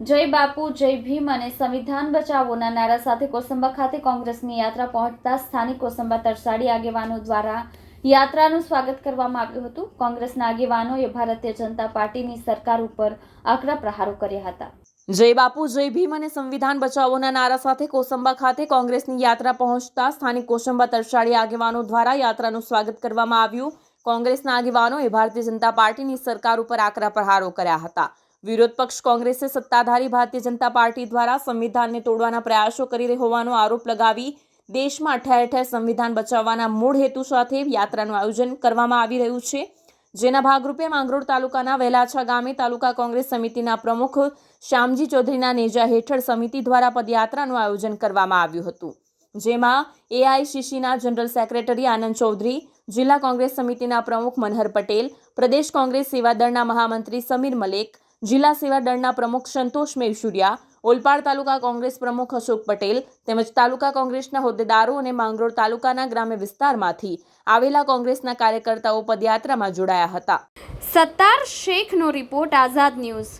જય બાપુ, જય ભીમ અને સંવિધાન બચાવોના નારા સાથે કોસંબા ખાતે કોંગ્રેસની યાત્રા પહોંચતા સ્થાનિક કોસંબા તરસાડી આગેવાનો દ્વારા યાત્રાનું સ્વાગત કરવામાં આવ્યું હતું. કોંગ્રેસના આગેવાનોએ ભારતીય જનતા પાર્ટીની સરકાર ઉપર આકરા પ્રહારો કર્યા હતા. જય બાપુ, જય ભીમ અને સંવિધાન બચાવોના નારા સાથે કોસંબા ખાતે કોંગ્રેસની યાત્રા પહોંચતા સ્થાનિક કોસંબા તરસાડી આગેવાનો દ્વારા યાત્રાનું સ્વાગત કરવામાં આવ્યું. કોંગ્રેસના આગેવાનોએ ભારતીય જનતા પાર્ટીની સરકાર ઉપર આકરા પ્રહારો કર્યા હતા. વિરોધ પક્ષ કોંગ્રેસે સત્તાધારી ભારતીય જનતા પાર્ટી દ્વારા સંવિધાનને તોડવાના પ્રયાસો કરી રહી હોવાનો આરોપ લગાવી દેશમાં ઠેર ઠેર સંવિધાન બચાવવાના મૂળ હેતુ સાથે યાત્રાનું આયોજન કરવામાં આવી રહ્યું છે. જેના ભાગરૂપે માંગરોળ તાલુકાના વહેલાછા ગામે તાલુકા કોંગ્રેસ સમિતિના પ્રમુખ શ્યામજી ચૌધરીના નેજા હેઠળ સમિતિ દ્વારા પદયાત્રાનું આયોજન કરવામાં આવ્યું હતું. જેમાં એઆઈસીસીના જનરલ સેક્રેટરી આનંદ ચૌધરી, જિલ્લા કોંગ્રેસ સમિતિના પ્રમુખ મનહર પટેલ, પ્રદેશ કોંગ્રેસ સેવાદળના મહામંત્રી સમીર મલેક જિલ્લા સેવાદળના પ્રમુખ સંતોષ મેવસુરિયા ઓલપાડ તાલુકા કોંગ્રેસ પ્રમુખ અશોક પટેલ તેમજ તાલુકા કોંગ્રેસના હોદ્દેદારો અને માંગરોળ તાલુકાના ગ્રામ્ય વિસ્તારમાંથી આવેલા કોંગ્રેસના કાર્યકર્તાઓ પદયાત્રામાં જોડાયા હતા. સત્તાર શેખનો રિપોર્ટ આઝાદ ન્યૂઝ.